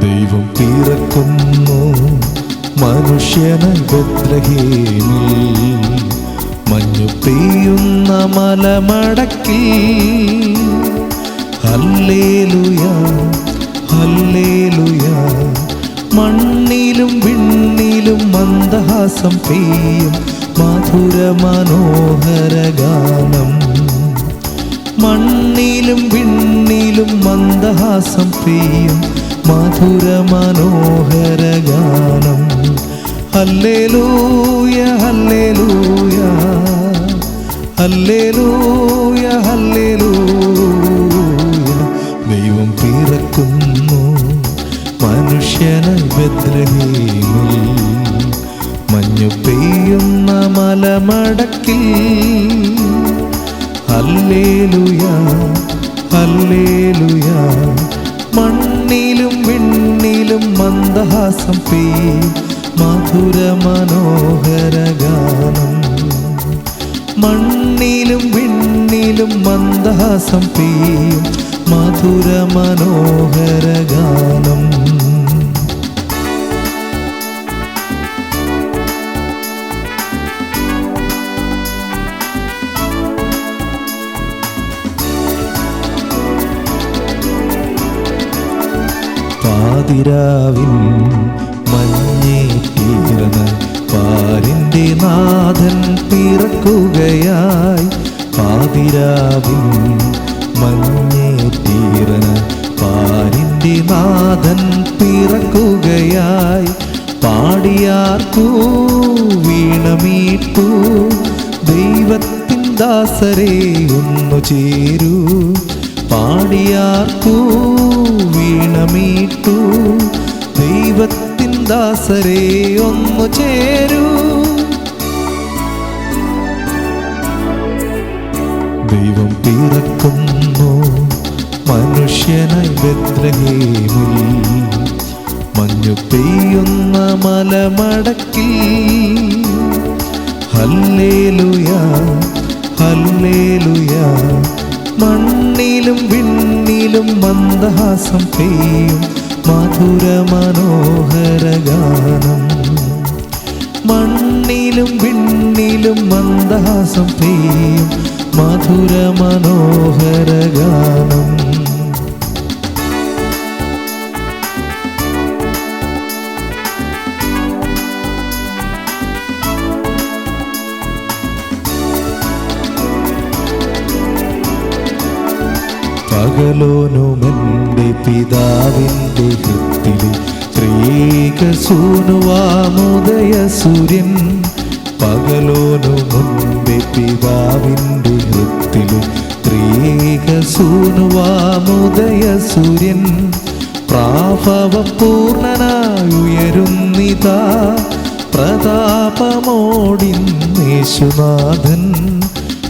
ദൈവം പിറക്കുന്നു. മനുഷ്യന ഗോത്രഹീനി മഞ്ഞു പെയ്യുന്ന മലമടക്കി അല്ലേലുയാ അല്ലേലുയാ മണ്ണിലും വിണ്ണിലും മന്ദഹാസം പെയ്യും. മധുര മനോഹര ഗാനം. മണ്ണിലും വിണ്ണിലും മന്ദഹാസം പെയ്യും. മധുര മനോഹര ഗാനം. Hallelujah hallelujah. Hallelujah hallelujah. ദൈവം പിറക്കുന്നു മനുഷ്യന ബദ്രഹീമിൽ. മഞ്ഞു പെയ്യുന്ന മലമടക്കിൽ. Hallelujah hallelujah. മണ്ണിലും വിണ്ണിലും മന്ദഹാസം പേ. മധുര മനോഹര ഗാനം മണ്ണിലും വിണ്ണിലും മന്ദഹാസം പേ. മധുര മനോഹര പാതിരാവിൻ മഞ്ഞേറ്റീർന്ന് പാലിന്റെ നാഥൻ പിറക്കുകയായി. പാതിരാവിൻ മഞ്ഞേറ്റീർന്ന് പാലിന്റെ നാഥൻ പിറക്കുകയായി. പാടിയാർക്കൂ വീണമീട്ടൂ ദൈവത്തിൻ ദാസരെ ഒന്നു ചേരൂ. പാടിയാർക്കൂ വീണമീട്ടു ദൈവത്തിൻ ദാസരെ ഒന്നു ചേരൂ. ദൈവം പിറക്കുന്നു. മനുഷ്യനായി ബദ്രഹേമിൽ മഞ്ഞു പെയ്യുന്ന മലമടക്കി ഹല്ലേലുയ ഹല്ലേലുയ. മണ്ണിലും വിണ്ണിലും മന്ദഹാസം പെയ്യും. മധുര മനോഹര ഗാനം. മണ്ണിലും വിണ്ണിലും മന്ദഹാസം പെയ്യും. മധുര മനോഹര ഗാനം. പകലോനുമെന്റെ പിതാവിന്റെ ഹൃത്തിലെ ശ്രീകസൂനുവാമുദയ സൂര്യൻ പകലോനുമുന്റെ പിതാവിന്റെ ഹൃത്തിലെ ത്രീകസൂനുവാമുദയ സൂര്യൻ പ്രാഭവ പൂർണനായുയരുന്നിതാ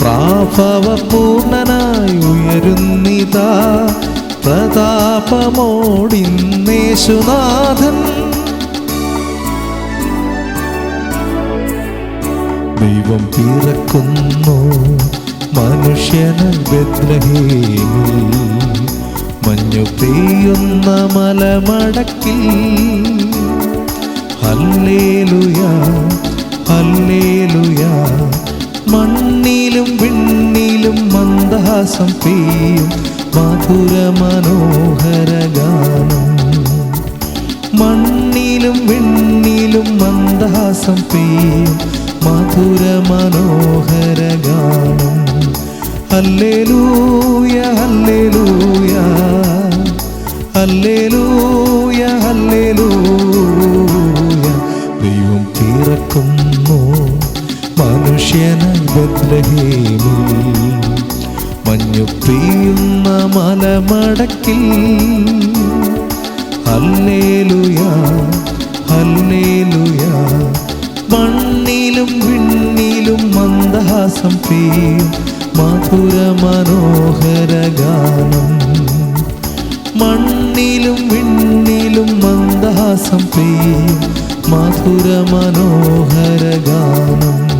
പ്രതാപമോടിന്നേശുനാഥൻ പ്രാഭവപൂർണനായി ഉയരുന്നിതാ. പ്രതാപമോടിന്നേശുനാഥൻ. ദൈവം പിറക്കുന്നു മനുഷ്യന ബദ്രഹേമിൽ മഞ്ഞു പെയ്യുന്ന മലമടക്കി ഹല്ലേലുയാ ഹല്ലേലുയ. മണ്ണിലും വിണ്ണിലും മന്ദഹാസം പെയ്യും. മധുര മനോഹര ഗാനം. മണ്ണിലും വിണ്ണിലും മന്ദഹാസം പെയ്യും. മധുര മനോഹര ഗാനം. Hallelujah hallelujah. Hallelujah hallelujah. ദൈവം പിറക്കുന്നു. മനുഷ്യന ബദ്രഹേമിൽ മഞ്ഞു പെയ്യുന്ന മലമടക്കിൽ അല്ലേലുയാ അല്ലേലുയാ മണ്ണിലും വിണ്ണിലും മന്ദഹാസം പെയ്യും മധുര മനോഹര ഗാനം. മണ്ണിലും വിണ്ണിലും മന്ദഹാസം പെയ്യും. മധുര മനോഹര ഗാനം.